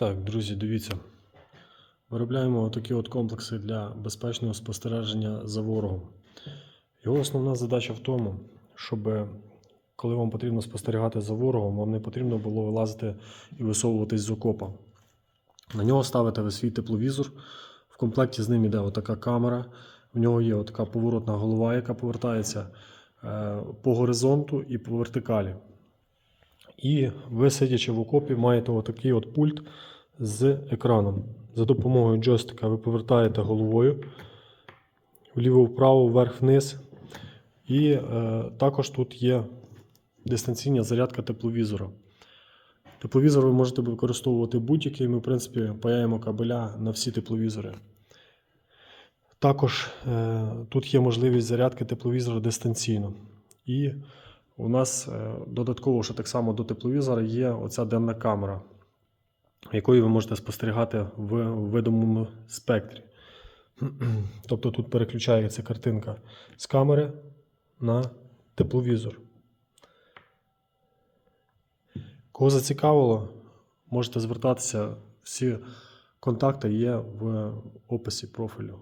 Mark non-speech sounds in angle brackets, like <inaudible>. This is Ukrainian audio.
Так, друзі, дивіться. Виробляємо такі от комплекси для безпечного спостереження за ворогом. Його основна задача в тому, щоб коли вам потрібно спостерігати за ворогом, вам не потрібно було вилазити і висовуватись з окопа. На нього ставите ви свій тепловізор. В комплекті з ним іде отака камера. В нього є отака поворотна голова, яка повертається е, по горизонту і по вертикалі. І ви, сидячи в окопі, маєте отакий от пульт з екраном. За допомогою джойстика ви повертаєте головою вліво-вправо, вверх-вниз. І е, також тут є дистанційна зарядка тепловізора. Тепловізор ви можете використовувати будь-який. Ми, в принципі, паяємо кабеля на всі тепловізори. Також е, тут є можливість зарядки тепловізора дистанційно. І у нас е, додатково, що так само до тепловізора, є оця денна камера, якою ви можете спостерігати в видимому спектрі. <clears throat> Тобто тут переключається картинка з камери на тепловізор. Кого зацікавило, можете звертатися. Всі контакти є в описі профілю.